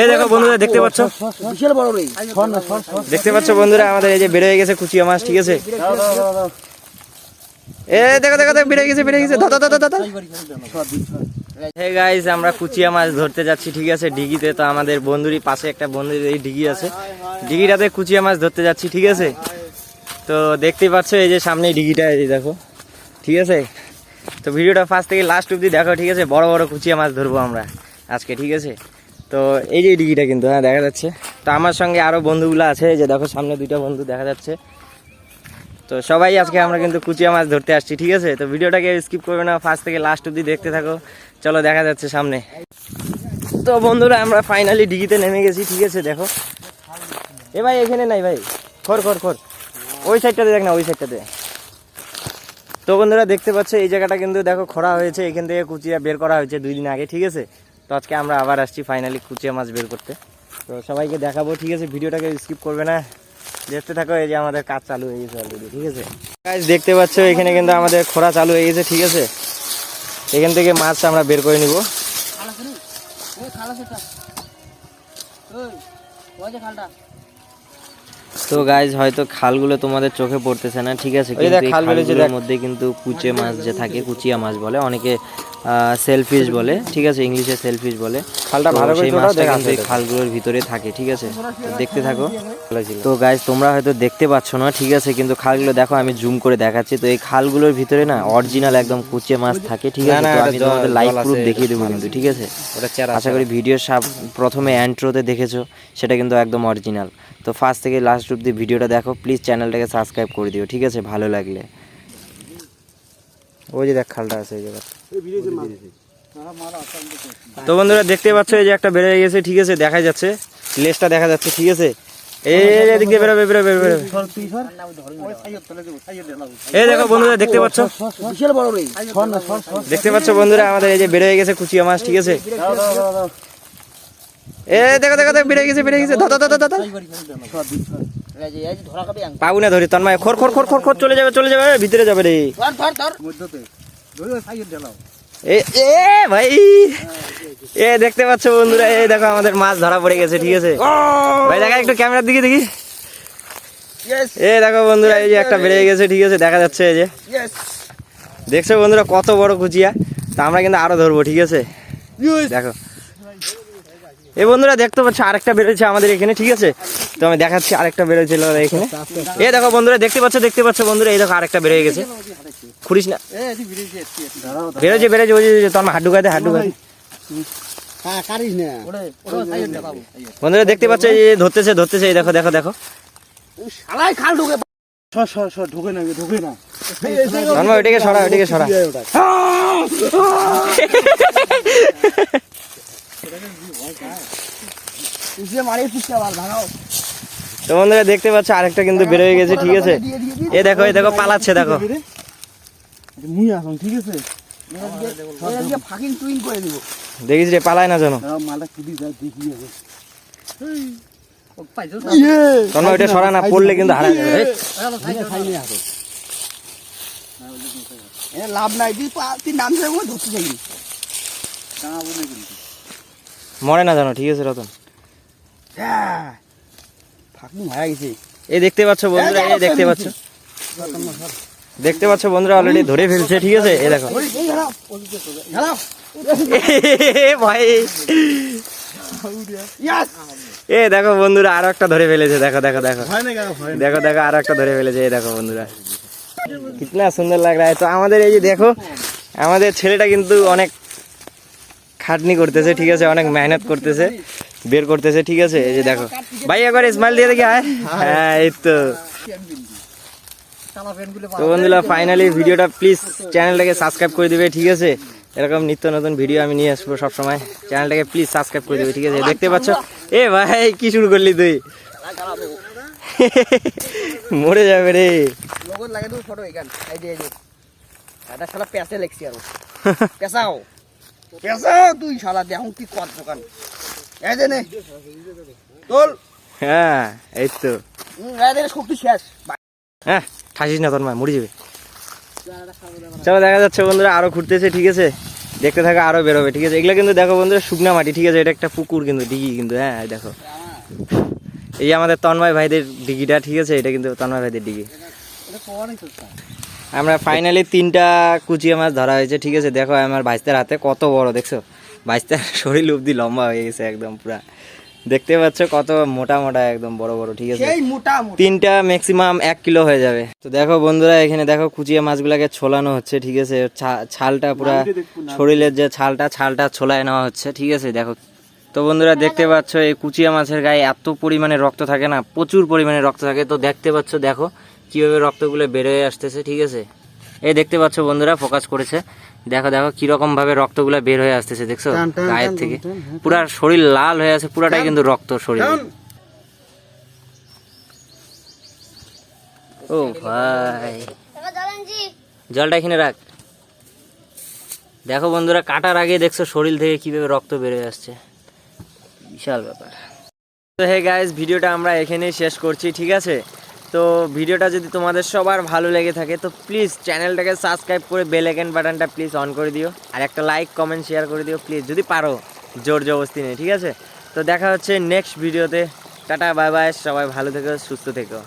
এই দেখো বন্ধুরা দেখতে পাচ্ছ? বিশাল বড় দেখতে পাচ্ছ বন্ধুরা আমাদের এই যে বেড়ে গেছে কুচিয়া মাছ ঠিক আছে? এ দেখো দেখো দেখো বেড়ে গেছে বেড়ে গেছে। হে গাইস আমরা কুচিয়া মাছ ধরতে যাচ্ছি ঠিক আছে? ডিগিতে তো আমাদের বন্ধুরই পাশে একটা বন্ধুর এই ডিগি আছে। ডিগিটাতে কুচিয়া মাছ ধরতে যাচ্ছি ঠিক আছে? তো দেখতে পাচ্ছ এই যে সামনে ডিগিটা এই যে দেখো ঠিক আছে? তো ভিডিওটা ফার্স্ট থেকে লাস্ট অব্দি দেখো ঠিক আছে? বড় বড় কুচিয়া মাছ ধরবো আমরা আজকে ঠিক আছে? তো এই যে ডিগিটা কিন্তু হ্যাঁ দেখা যাচ্ছে। তো আমার সঙ্গে আরও বন্ধুগুলো আছে যে দেখো, সামনে দুইটা বন্ধু দেখা যাচ্ছে। তো সবাই আজকে আমরা কিন্তু কুচিয়া মাছ ধরতে আসছি, ঠিক আছে? তো ভিডিওটাকে স্কিপ করবে না ফার্স্ট থেকে লাস্ট অব্দি দেখতে থাকো। চলো, দেখা যাচ্ছে সামনে। তো বন্ধুরা, আমরা ফাইনালি ডিগিতে নেমে গেছি, ঠিক আছে? দেখো। এ ভাই, এখানে নাই ভাই। খর খর খর। ওই সাইডটাতে দেখ না, ওই সাইডটাতে তো বন্ধুরা, দেখতে পাচ্ছ, এই জায়গাটা কিন্তু দেখো খরা হয়েছে, এখান থেকে কুচিয়া বের করা হয়েছে দুই দিন আগে, ঠিক আছে? তো আজকে আমরা আবার আসছি ফাইনালি কুচিয়া মাছ বের করতে। তো সবাইকে দেখাবো ঠিক আছে? ভিডিওটাকে স্কিপ করবে না। দেখতে থাকো এই যে আমাদের কাজ চালু হয়ে গেছে অলরেডি ঠিক আছে? Guys, দেখতে পাচ্ছ এখানে কিন্তু আমাদের খরা চালু হয়ে গেছে ঠিক আছে? এখান থেকে মাছ আমরা বের করে নিব। তো গাইজ হয়তো খালগুলো তোমাদের চোখে পড়তেছে না ঠিক আছে? কিন্তু খালগুলোর মধ্যে কিন্তু কুচে মাছ যে থাকে কুচিয়া মাছ বলে অনেকে সেলফিশ বলে ঠিক আছে ইংলিশে সেলফিশ বলে। খালটা ভালো করে সেই মাছটা কিন্তু এই খালগুলোর ভিতরে থাকে ঠিক আছে? দেখতে থাকো। তো গাইজ তোমরা হয়তো দেখতে পাচ্ছ না ঠিক আছে কিন্তু খালগুলো দেখো আমি জুম করে দেখাচ্ছি। তো এই খালগুলোর ভিতরে না অরিজিনাল একদম কুচে মাছ থাকে ঠিক আছে? তো আমি তোমাদের লাইভ প্রুফ দেখিয়ে দেবো কিন্তু ঠিক আছে? আশা করি ভিডিও সাব প্রথমে অ্যান্ট্রোতে দেখেছ সেটা কিন্তু একদম অরিজিনাল তো ফার্স্ট থেকে লাস্ট অব্দি ভিডিওটা দেখো প্লিজ চ্যানেলটাকে সাবস্ক্রাইব করে দিও ঠিক আছে? ভালো লাগলে। ওই যে দেখ খালটা আছে এই জায়গাটা তো বন্ধুরা দেখতে পাচ্ছ এই যে একটা বেড়ে গেছে ঠিক আছে দেখা যাচ্ছে। লেজটা দেখা যাচ্ছে ঠিক আছে। এই দিয়ে বেরোবে বেরোবে বেরোবে। এই দেখো বন্ধুরা দেখতে পাচ্ছ? দেখতে পাচ্ছ বন্ধুরা আমাদের এই যে বেড়ে গেছে কুচিয়া মাছ ঠিক আছে। এ দেখো দেখো দেখো বেড়ে গেছে বেড়ে গেছে। ধরা পাবো না ধরি তন্ময়। খর খর খর খর খর চলে যাবে চলে যাবে। ভিতরে যাবে রে। ভাই! এ দেখতে পাচ্ছ বন্ধুরা এই দেখো আমাদের মাছ ধরা পড়ে গেছে ঠিক আছে? ভাই দেখা একটু ক্যামেরার দিকে দেখি। এ দেখো বন্ধুরা এই যে একটা বেড়ে গেছে ঠিক আছে দেখা যাচ্ছে এই যে। দেখছ বন্ধুরা কত বড় কুচিয়া? তা আমরা কিন্তু আরও ধরবো ঠিক আছে? দেখো। এই বন্ধুরা দেখতে পাচ্ছ আরেকটা বেরোচ্ছে আমাদের এখানে, ঠিক আছে? তো আমি দেখাচ্ছি আরেকটা বেরোচ্ছিল এখানে। এ দেখো বন্ধুরা, দেখতে পাচ্ছ দেখতে পাচ্ছ বন্ধুরা, এই দেখো আরেকটা বেরোয় গেছে। খুঁড়িস না। বেরোচ্ছে বেরোচ্ছে, ওই যে তোমার হাড্ডু গাইতে হাড্ডু দেলাও বন্ধুরা, দেখতে পাচ্ছ, এই ধরতেছে ধরতেছে, এই দেখো দেখো দেখো। খাল ঢুকে ঢুকে না ঢুকে না ওইটাকে সরা ওইটাকে সরা তুই মারিয়ে পিছনে আবার ভাগাও তো বন্ধুরা দেখতে পাচ্ছ আরেকটা কিন্তু বেরোয় গেছে ঠিক আছে? এ দেখো এই দেখো পালাচ্ছে দেখো। ঠিক আছে? ফাকিং টুইন করে দিব। দেখিস রে পালায় না জানো মালটা কুদি যায় দেখি হবে তন্ময় ওইটা সরা না পড়লে কিন্তু হারা যাবে। লাভ নাই তুই পা- তুই নাম ধরে ধরতে চাইনি মরে না জানো ঠিক আছে রতন। ফাঁকি মারা গেছে এই দেখতে পাচ্ছ বন্ধুরা এই দেখতে পাচ্ছ। দেখতে পাচ্ছ বন্ধুরা অলরেডি ধরে ফেলছে ঠিক আছে? এ দেখো। ভাই। এ দেখো বন্ধুরা আরও একটা ধরে ফেলেছে দেখো দেখো দেখো। হয় হয় দেখো দেখো আরও একটা ধরে ফেলেছে এই দেখো বন্ধুরা। কিতনা সুন্দর লাগ রা তো আমাদের এই যে দেখো আমাদের ছেলেটা কিন্তু অনেক খাটনি করতেছে ঠিক আছে? অনেক মেহনত করতেছে। বের করতেছে ঠিক আছে? এই যে দেখো। ভাই একবার স্মাইল দিয়ে দেখি আয় হ্যাঁ এই তো। তো বন্ধুরা ফাইনালি ভিডিওটা প্লিজ চ্যানেলটাকে সাবস্ক্রাইব করে দিবে ঠিক আছে? এরকম নিত্য নতুন ভিডিও আমি নিয়ে আসব সবসময়। চ্যানেলটাকে প্লিজ সাবস্ক্রাইব করে দিবে ঠিক আছে? দেখতে পাচ্ছ? এ ভাই কি শুরু করলি তুই? মরে যাবে রে। লগত লাগে তো ফটো এখান। এই দিয়ে যে। এটা শালা পেছে লেখছি আর। পেছাও পেছাও তুই শালা কত দোকান। এই দে নে। তোল। হ্যাঁ এই তো। এই দে শক্তি শেষ হ্যাঁ ঠাসিস না তোর মা মরে যাবে। চলো দেখা যাচ্ছে বন্ধুরা আরও ঘুরতেছে ঠিক আছে? দেখতে থাকো আরও বেরোবে ঠিক আছে? এগুলো কিন্তু দেখো বন্ধুরা শুকনা মাটি ঠিক আছে? এটা একটা পুকুর কিন্তু দিঘি কিন্তু হ্যাঁ দেখো। এই আমাদের তন্ময় ভাইদের ডিগিটা ঠিক আছে? এটা কিন্তু তন্ময় ভাইদের ডিগি। আমরা ফাইনালি তিনটা কুচিয়া মাছ ধরা হয়েছে ঠিক আছে? দেখো আমার ভাইস্তার হাতে কত বড় দেখছ? ভাইস্তার শরীর অব্দি লম্বা হয়ে গেছে একদম পুরা। দেখতে পাচ্ছ কত মোটা মোটা একদম বড় বড় ঠিক আছে? তিনটা ম্যাক্সিমাম এক কিলো হয়ে যাবে। তো দেখো বন্ধুরা এখানে দেখো কুচিয়া মাছগুলোকে ছোলানো হচ্ছে ঠিক আছে? ছালটা পুরা শরীরের যে ছালটা ছালটা ছোলায় নেওয়া হচ্ছে ঠিক আছে? দেখো। তো বন্ধুরা দেখতে পাচ্ছ এই কুচিয়া মাছের গায়ে এত পরিমাণে রক্ত থাকে না? প্রচুর পরিমাণে রক্ত থাকে। তো দেখতে পাচ্ছ দেখো কীভাবে রক্তগুলো বেরোয় আসতেছে ঠিক আছে? এই দেখতে পাচ্ছ বন্ধুরা ফোকাস করেছে। দেখো দেখো কীরকম ভাবে রক্তগুলো বের হয়ে আসতেছে দেখছ? গায়ের থেকে। পুরা শরীর লাল হয়ে আছে পুরাটাই কিন্তু রক্ত শরীর। ও ভাই। জলটা এখানে রাখ। দেখো বন্ধুরা কাটার আগে দেখছ শরীর থেকে কীভাবে রক্ত বেরোয় আসছে। বিশাল ব্যাপার। তো হে গাইস ভিডিওটা আমরা এখানেই শেষ করছি ঠিক আছে? তো ভিডিওটা যদি তোমাদের সবার ভালো লেগে থাকে, তো প্লিজ চ্যানেলটাকে সাবস্ক্রাইব করে বেল আইকন বাটনটা প্লিজ অন করে দিও। আর একটা লাইক কমেন্ট শেয়ার করে দিও প্লিজ যদি পারো জোর জবস্তি নেই ঠিক আছে? তো দেখা হচ্ছে নেক্সট ভিডিওতে টাটা বাই বাই সবাই ভালো থেকো, সুস্থ থেকো।